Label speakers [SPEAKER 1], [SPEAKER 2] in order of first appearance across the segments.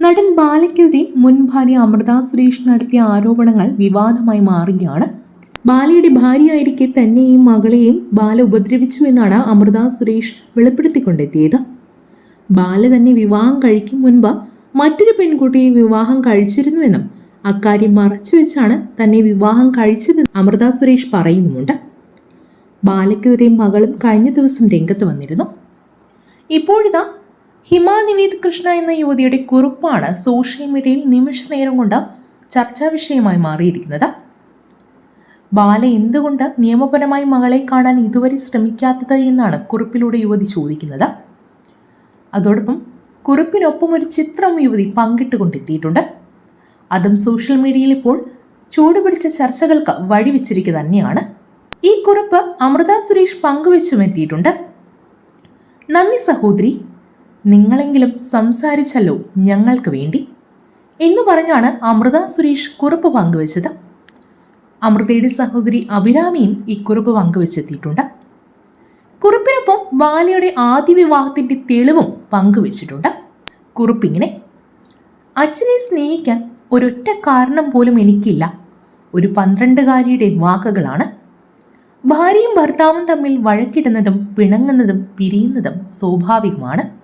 [SPEAKER 1] നടൻ ബാലയ്ക്കെതിരെ മുൻ ഭാര്യ അമൃത സുരേഷ് നടത്തിയ ആരോപണങ്ങൾ വിവാദമായി മാറുകയാണ്. ബാലയുടെ ഭാര്യയായിരിക്കെ തന്നെയും മകളെയും ബാല ഉപദ്രവിച്ചു എന്നാണ് അമൃത സുരേഷ് വെളിപ്പെടുത്തിക്കൊണ്ടെത്തിയത്. ബാല തന്നെ വിവാഹം കഴിക്കും മുൻപ് മറ്റൊരു പെൺകുട്ടിയെ വിവാഹം കഴിച്ചിരുന്നുവെന്നും അക്കാര്യം മറച്ചു വെച്ചാണ് തന്നെ വിവാഹം കഴിച്ചതെന്ന് അമൃത സുരേഷ് പറയുന്നുമുണ്ട്. ബാലയ്ക്കെതിരെ മകളും കഴിഞ്ഞ ദിവസം രംഗത്ത് വന്നിരുന്നു. ഇപ്പോഴിതാ ഹിമ നിവേദ് കൃഷ്ണ എന്ന യുവതിയുടെ കുറിപ്പാണ് സോഷ്യൽ മീഡിയയിൽ നിമിഷ നേരം കൊണ്ട് ചർച്ചാ വിഷയമായി മാറിയിരിക്കുന്നത്. ബാല എന്തുകൊണ്ട് നിയമപരമായി മകളെ കാണാൻ ഇതുവരെ ശ്രമിക്കാത്തത് എന്നാണ് കുറിപ്പിലൂടെ യുവതി ചോദിക്കുന്നത്. അതോടൊപ്പം കുറിപ്പിനൊപ്പം ഒരു ചിത്രം യുവതി പങ്കിട്ടുകൊണ്ടെത്തിയിട്ടുണ്ട്. അതും സോഷ്യൽ മീഡിയയിൽ ഇപ്പോൾ ചൂടുപിടിച്ച ചർച്ചകൾക്ക് വഴിവെച്ചിരിക്കുക തന്നെയാണ്. ഈ കുറിപ്പ് അമൃത സുരേഷ് പങ്കുവെച്ചും എത്തിയിട്ടുണ്ട് നന്ദി സഹോദരി. നിങ്ങളെങ്കിലും സംസാരിച്ചല്ലോ ഞങ്ങൾക്ക് വേണ്ടി? എന്ന് പറഞ്ഞാണ് അമൃത സുരേഷ് കുറിപ്പ് പങ്കുവച്ചത്. അമൃതയുടെ സഹോദരി അഭിരാമിയും ഈ കുറിപ്പ് പങ്കുവച്ചെത്തിയിട്ടുണ്ട്. കുറിപ്പിനൊപ്പം ബാലയുടെ ആദ്യ വിവാഹത്തിന്റെ തെളിവും പങ്കുവച്ചിട്ടുണ്ട്. കുറിപ്പിങ്ങനെ അച്ഛനെ സ്നേഹിക്കാൻ ഒരൊറ്റ കാരണം പോലും എനിക്കില്ല. ഒരു പന്ത്രണ്ടുകാരിയുടെ വാക്കുകളാണ്. ഭാര്യയും ഭർത്താവും തമ്മിൽ വഴക്കിടുന്നതും പിണങ്ങുന്നതും പിരിയുന്നതും സ്വാഭാവികമാണ്.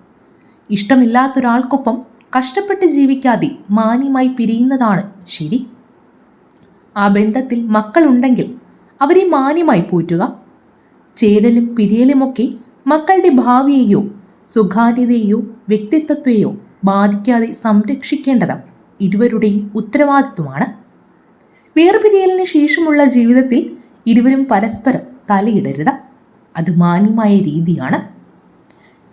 [SPEAKER 1] ഇഷ്ടമില്ലാത്തൊരാൾക്കൊപ്പം കഷ്ടപ്പെട്ട് ജീവിക്കാതെ മാന്യമായി പിരിയുന്നതാണ് ശരി. ആ ബന്ധത്തിൽ മക്കളുണ്ടെങ്കിൽ അവരെ മാന്യമായി പോറ്റുക. ചേരലും പിരിയലുമൊക്കെ മക്കളുടെ ഭാവിയെയോ സ്വകാര്യതയെയോ വ്യക്തിത്വത്തെയോ ബാധിക്കാതെ സംരക്ഷിക്കേണ്ടത് ഇരുവരുടെയും ഉത്തരവാദിത്വമാണ്. വേർപിരിയലിന് ശേഷമുള്ള ജീവിതത്തിൽ ഇരുവരും പരസ്പരം തലയിടരുത്. അത് മാന്യമായ രീതിയാണ്.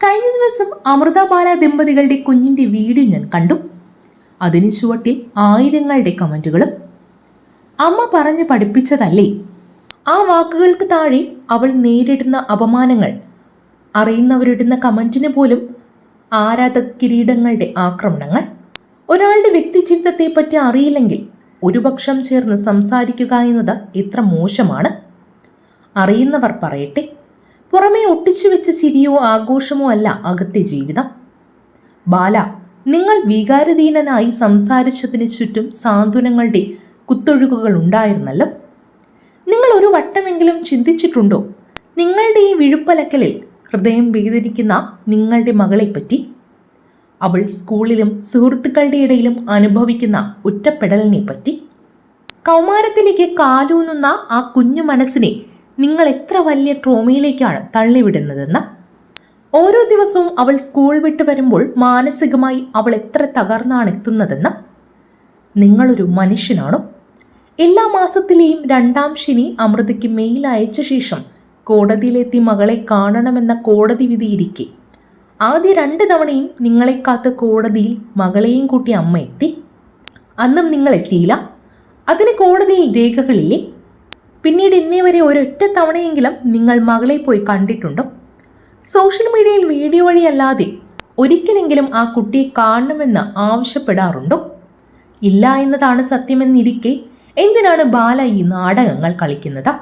[SPEAKER 1] കഴിഞ്ഞ ദിവസം അമൃത ബാല ദമ്പതികളുടെ കുഞ്ഞിന്റെ വീഡിയോ ഞാൻ കണ്ടു. അതിന് ചുവട്ടിൽ ആയിരങ്ങളുടെ കമന്റുകളും അമ്മ പറഞ്ഞ് പഠിപ്പിച്ചതല്ലേ? ആ വാക്കുകൾക്ക് താഴെ അവൾ നേരിടുന്ന അപമാനങ്ങൾ അറിയുന്നവരിടുന്ന കമന്റിന് പോലും ആരാധക കിരീടങ്ങളുടെ ആക്രമണങ്ങൾ. ഒരാളുടെ വ്യക്തി ജീവിതത്തെ പറ്റി അറിയില്ലെങ്കിൽ ഒരു പക്ഷം ചേർന്ന് സംസാരിക്കുക എന്നത് എത്ര മോശമാണ്. അറിയുന്നവർ പറയട്ടെ. പുറമേ ഒട്ടിച്ചു വെച്ച ചിരിയോ ആഘോഷമോ അല്ല അകത്തെ ജീവിതം. ബാല നിങ്ങൾ വികാരധീനനായി സംസാരിച്ചതിന് ചുറ്റും സാന്ത്വനങ്ങളുടെ കുത്തൊഴുകുകൾ ഉണ്ടായിരുന്നല്ലോ. നിങ്ങൾ ഒരു വട്ടമെങ്കിലും ചിന്തിച്ചിട്ടുണ്ടോ? നിങ്ങളുടെ ഈ വിഴുപ്പലക്കലിൽ ഹൃദയം വേദനിക്കുന്ന നിങ്ങളുടെ മകളെപ്പറ്റി? അവൾ സ്കൂളിലും സുഹൃത്തുക്കളുടെ ഇടയിലും അനുഭവിക്കുന്ന ഒറ്റപ്പെടലിനെ പറ്റി കൗമാരത്തിലേക്ക് കാലൂന്നുന്ന ആ കുഞ്ഞു മനസ്സിനെ നിങ്ങൾ എത്ര വലിയ ട്രോമയിലേക്കാണ് തള്ളിവിടുന്നതെന്ന്? ഓരോ ദിവസവും അവൾ സ്കൂൾ വിട്ട് വരുമ്പോൾ മാനസികമായി അവൾ എത്ര തകർന്നാണ് എത്തുന്നതെന്ന്? നിങ്ങളൊരു മനുഷ്യനാണോ? എല്ലാ മാസത്തിലെയും രണ്ടാം ശനി അമൃതയ്ക്ക് മെയിൽ അയച്ച ശേഷം കോടതിയിലെത്തി മകളെ കാണണമെന്ന കോടതി വിധിയിരിക്കെ ആദ്യ രണ്ട് തവണയും നിങ്ങളെ കാത്ത് കോടതിയിൽ മകളെയും കൂട്ടി അമ്മ എത്തി അന്നും നിങ്ങൾ എത്തിയില്ല. അതിന് കോടതിയിൽ രേഖകളില്ലേ? പിന്നീട് ഇന്നേ വരെ ഒരൊറ്റ തവണയെങ്കിലും നിങ്ങൾ മകളെ പോയി കണ്ടിട്ടുണ്ടോ? സോഷ്യൽ മീഡിയയിൽ വീഡിയോ വഴിയല്ലാതെ ഒരിക്കലെങ്കിലും ആ കുട്ടിയെ കാണണമെന്ന് ആവശ്യപ്പെടാറുണ്ടോ? ഇല്ല എന്നതാണ് സത്യമെന്നിരിക്കെ എന്തിനാണ് ബാല ഈ നാടകങ്ങൾ കളിക്കുന്നത്?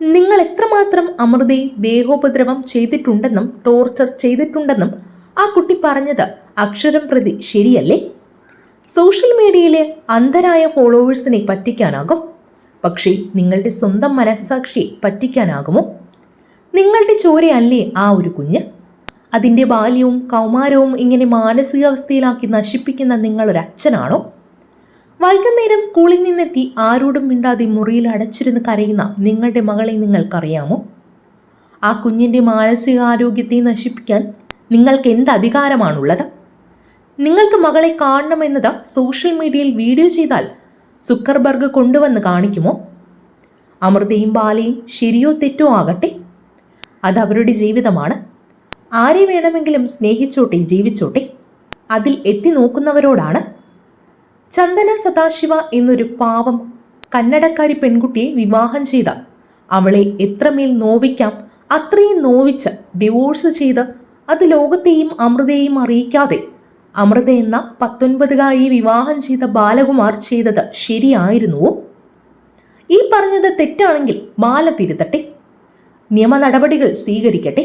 [SPEAKER 1] നിങ്ങൾ എത്രമാത്രം അമൃതയെ ദേഹോപദ്രവം ചെയ്തിട്ടുണ്ടെന്നും ടോർച്ചർ ചെയ്തിട്ടുണ്ടെന്നും ആ കുട്ടി പറഞ്ഞത് അക്ഷരം പ്രതി ശരിയല്ലേ? സോഷ്യൽ മീഡിയയിലെ അന്ധരായ ഫോളോവേഴ്സിനെ പറ്റിക്കാനാകും. പക്ഷേ നിങ്ങളുടെ സ്വന്തം മനസ്സാക്ഷിയെ പറ്റിക്കാനാകുമോ? നിങ്ങളുടെ ചോരയല്ലേ ആ ഒരു കുഞ്ഞ്? അതിന്റെ ബാല്യവും കൗമാരവും ഇങ്ങനെ മാനസികാവസ്ഥയിലാക്കി നശിപ്പിക്കുന്ന നിങ്ങളൊരു അച്ഛനാണോ വൈകുന്നേരം സ്കൂളിൽ നിന്നെത്തി ആരോടും മിണ്ടാതെ മുറിയിൽ അടച്ചിരുന്ന് കരയുന്ന നിങ്ങളുടെ മകളെ നിങ്ങൾക്കറിയാമോ? ആ കുഞ്ഞിന്റെ മാനസികാരോഗ്യത്തെ നശിപ്പിക്കാൻ നിങ്ങൾക്ക് എന്ത് അധികാരമാണുള്ളത്? നിങ്ങൾക്ക് മകളെ കാണണമെന്നത് സോഷ്യൽ മീഡിയയിൽ വീഡിയോ ചെയ്താൽ സുക്കർബർഗ് കൊണ്ടുവന്ന് കാണിക്കുമോ? അമൃതയും ബാലയും ശരിയോ തെറ്റോ ആകട്ടെ. അത് അവരുടെ ജീവിതമാണ്. ആരെ വേണമെങ്കിലും സ്നേഹിച്ചോട്ടെ ജീവിച്ചോട്ടെ. അതിൽ എത്തി നോക്കുന്നവരോടാണ്. ചന്ദന സദാശിവ എന്നൊരു പാവം കന്നഡക്കാരി പെൺകുട്ടിയെ വിവാഹം ചെയ്ത അവളെ എത്രമേൽ നോവിക്കാം അത്രയും നോവിച്ച് ഡിവോഴ്സ് ചെയ്ത് അത് ലോകത്തെയും അമൃതയെയും അറിയിക്കാതെ അമൃത എന്ന പത്തൊൻപതുകാരി വിവാഹം ചെയ്ത ബാലകുമാർ ചെയ്തത് ശരിയായിരുന്നുവോ ഈ പറഞ്ഞത് തെറ്റാണെങ്കിൽ ബാല തിരുത്തട്ടെ. നിയമ നടപടികൾ സ്വീകരിക്കട്ടെ.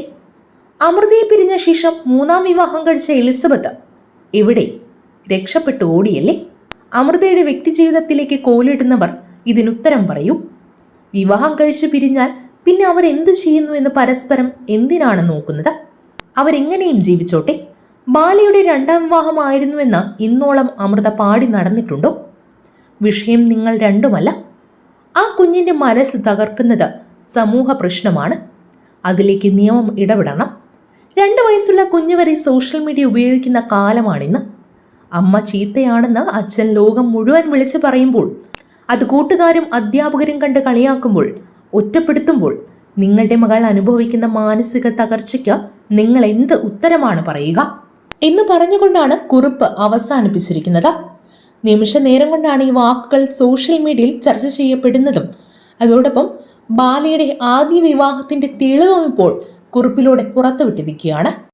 [SPEAKER 1] അമൃതയെ പിരിഞ്ഞ ശേഷം മൂന്നാം വിവാഹം കഴിച്ച എലിസബത്ത് എവിടെ? രക്ഷപ്പെട്ടു ഓടിയല്ലേ? അമൃതയുടെ വ്യക്തിജീവിതത്തിലേക്ക് കോലിടുന്നവർ ഇതിനുത്തരം പറയൂ. വിവാഹം കഴിച്ചു പിരിഞ്ഞാൽ പിന്നെ അവർ എന്ത് ചെയ്യുന്നു എന്ന് പരസ്പരം എന്തിനാണ് നോക്കുന്നത്? അവരെങ്ങനെയും ജീവിച്ചോട്ടെ. ബാലയുടെ രണ്ടാം വിവാഹമായിരുന്നുവെന്ന് ഇന്നോളം അമൃത പാടി നടന്നിട്ടുണ്ടോ? വിഷയം നിങ്ങൾ രണ്ടുമല്ല. ആ കുഞ്ഞിന്റെ മനസ്സ് തകർക്കുന്നത് സമൂഹ പ്രശ്നമാണ്. അതിലേക്ക് നിയമം ഇടപെടണം. രണ്ട് വയസ്സുള്ള കുഞ്ഞു വരെ സോഷ്യൽ മീഡിയ ഉപയോഗിക്കുന്ന കാലമാണിന്ന്. അമ്മ ചീത്തയാണെന്ന് അച്ഛൻ ലോകം മുഴുവൻ വിളിച്ചു പറയുമ്പോൾ അത് കൂട്ടുകാരും അധ്യാപകരും കണ്ട് കളിയാക്കുമ്പോൾ ഒറ്റപ്പെടുത്തുമ്പോൾ നിങ്ങളുടെ മകൾ അനുഭവിക്കുന്ന മാനസിക തകർച്ചയ്ക്ക് നിങ്ങൾ എന്ത് ഉത്തരമാണ് പറയുക? എന്ന് പറഞ്ഞുകൊണ്ടാണ് കുറിപ്പ് അവസാനിപ്പിച്ചിരിക്കുന്നത്. നിമിഷ നേരം കൊണ്ടാണ് ഈ വാക്കുകൾ സോഷ്യൽ മീഡിയയിൽ ചർച്ച ചെയ്യപ്പെടുന്നതും. അതോടൊപ്പം ബാലയുടെ ആദ്യ വിവാഹത്തിന്റെ തെളിവും ഇപ്പോൾ കുറിപ്പിലൂടെ പുറത്തുവിട്ടിരിക്കുകയാണ്.